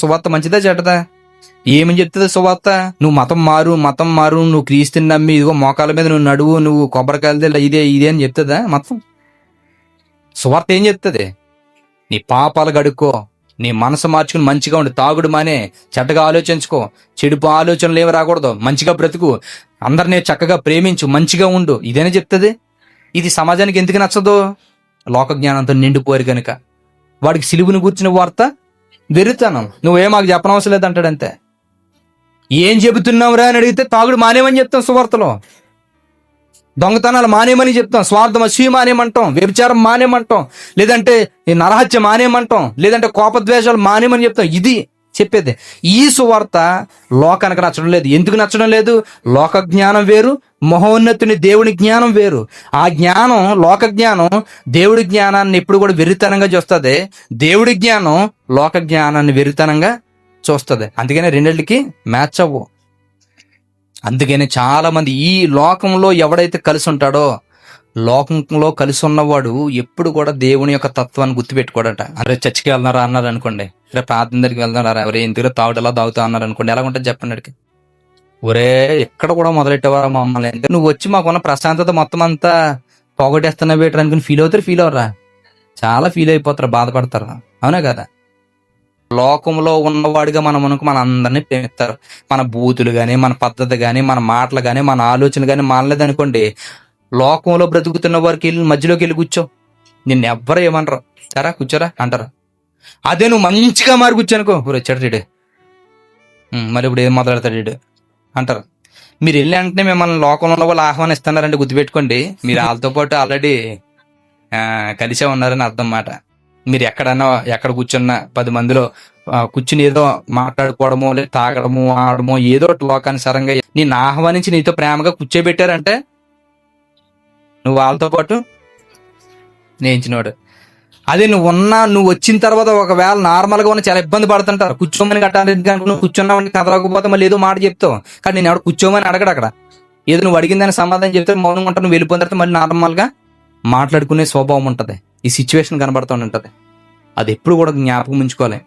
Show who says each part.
Speaker 1: సువార్త మంచిదా చెడ్డదా? ఏమని చెప్తుంది సువార్త? నువ్వు మతం మారు మతం మారు నువ్వు క్రీస్తుని నమ్మి ఇదిగో మోకాల మీద నువ్వు నడువు నువ్వు కొబ్బరికాయలు ఇదే ఇదే అని చెప్తుందా మతం? సువార్త ఏం చెప్తుంది? నీ పాపాలు గడుక్కో నీ మనసు మార్చుకుని మంచిగా ఉండు తాగుడు మానే చెడ్డగా ఆలోచించుకో చెడుపు ఆలోచనలు ఏమి రాకూడదు మంచిగా బ్రతుకు అందరినీ చక్కగా ప్రేమించు మంచిగా ఉండు ఇదేనా చెప్తుంది? ఇది సమాజానికి ఎందుకు నచ్చదు? లోక జ్ఞానంతో నిండిపోయారు కనుక వాడికి సిలువుని కూర్చున్న వార్త వెరుతాను. నువ్వే మాకు చెప్పనవసరం లేదంటాడంతే. ఏం చెబుతున్నావురా అని అడిగితే తాగుడు మానేమని చెప్తాం సువార్తలో. దొంగతనాలు మానేమని చెప్తాం స్వార్థం అసూయ మానేమంటాం వ్యభిచారం మానేమంటాం లేదంటే ఈ నరహత్య మానేమంటాం లేదంటే కోపద్వేషాలు మానేమని చెప్తాం. ఇది చెప్పేది. ఈ సువార్త లోకానికి నచ్చడం లేదు. ఎందుకు నచ్చడం లేదు? లోక జ్ఞానం వేరు మహోన్నతుని దేవుని జ్ఞానం వేరు. ఆ జ్ఞానం లోక జ్ఞానం దేవుడి జ్ఞానాన్ని ఎప్పుడు కూడా వెరితనంగా చూస్తుంది. దేవుడి జ్ఞానం లోక జ్ఞానాన్ని వెరితనంగా చూస్తుంది. అందుకనే రెండింటికి మ్యాచ్ అవ్వు. అందుకని చాలా మంది ఈ లోకంలో ఎవడైతే కలిసి ఉంటాడో లోకంలో కలిసి ఉన్నవాడు ఎప్పుడు కూడా దేవుని యొక్క తత్వాన్ని గుర్తుపెట్టుకోడట. అరే చర్చికి వెళ్తున్నారా అన్నారు అనుకోండి. రేపు ప్రార్థన దగ్గరికి వెళ్తున్నారా ఎవరే ఎందుకు తాగుడు ఎలా తాగుతా అన్నారు అనుకోండి. ఎలా ఉంటుంది చెప్పండి అడిగి ఒరే ఎక్కడ కూడా మొదలెట్టేవారా మమ్మల్ని? అంటే నువ్వు వచ్చి మాకున్న ప్రశాంతత మొత్తం అంతా పోగొట్టేస్తున్నా బెటర్ అనుకుని ఫీల్ అవుతారు ఫీల్ అవరా చాలా ఫీల్ అయిపోతారు బాధపడతారు. అవునా కదా? లోకంలో ఉన్నవాడిగా మనం అనుకు మన అందరినీ ప్రేమిస్తారు. మన బూతులు కానీ మన పద్ధతి కానీ మన మాటలు కానీ మన ఆలోచనలు కానీ మానలేదు అనుకోండి లోకంలో బ్రతుకుతున్న వారికి వెళ్ళి మధ్యలోకి వెళ్ళి కూర్చో. నిన్ను ఎవ్వరు ఏమనరు. సరా కూర్చోరా అంటారు. అదే నువ్వు మంచిగా మార్గుచ్చానుకో కూర్చోనుకో ఊరు వచ్చాడు రీడు మరి ఇప్పుడు ఏం మొదలెడతాడు రీడు అంటారు. మీరు వెళ్ళి అంటే మిమ్మల్ని లోకంలో ఉన్న వాళ్ళు ఆహ్వానిస్తున్నారంటే గుర్తుపెట్టుకోండి. మీరు వాళ్ళతో పాటు ఆల్రెడీ కలిసే ఉన్నారని అర్థం మాట. మీరు ఎక్కడన్నా ఎక్కడ కూర్చున్నా పది మందిలో కూర్చుని ఏదో మాట్లాడుకోవడమో లేదా తాగడము ఆడము ఏదో ఒకటి లోకానుసారంగా నేను ఆహ్వానించి నీతో ప్రేమగా కూర్చోబెట్టారంటే నువ్వు వాళ్ళతో పాటు నేర్చినవాడు అదే నువ్వు ఉన్నా నువ్వు వచ్చిన తర్వాత ఒకవేళ నార్మల్గా ఉన్న చాలా ఇబ్బంది పడుతుంటారు. కూర్చోమని కట్టాలి నువ్వు కూర్చున్నావని కదలకపోతే మళ్ళీ ఏదో మాట చెప్తావు. కానీ నేను ఎవడు కూర్చోమని అడగడు అక్కడ. ఏదో నువ్వు అడిగిందని సమాధానం చెప్తే మౌనంగా ఉంటావు నువ్వు వెళ్ళిపోయిన తర్వాత మళ్ళీ నార్మల్గా మాట్లాడుకునే స్వభావం ఉంటుంది. ఈ సిచ్యువేషన్ కనబడుతూ ఉంటుంది. అది ఎప్పుడు కూడా జ్ఞాపకం ఉంచుకోవాలి.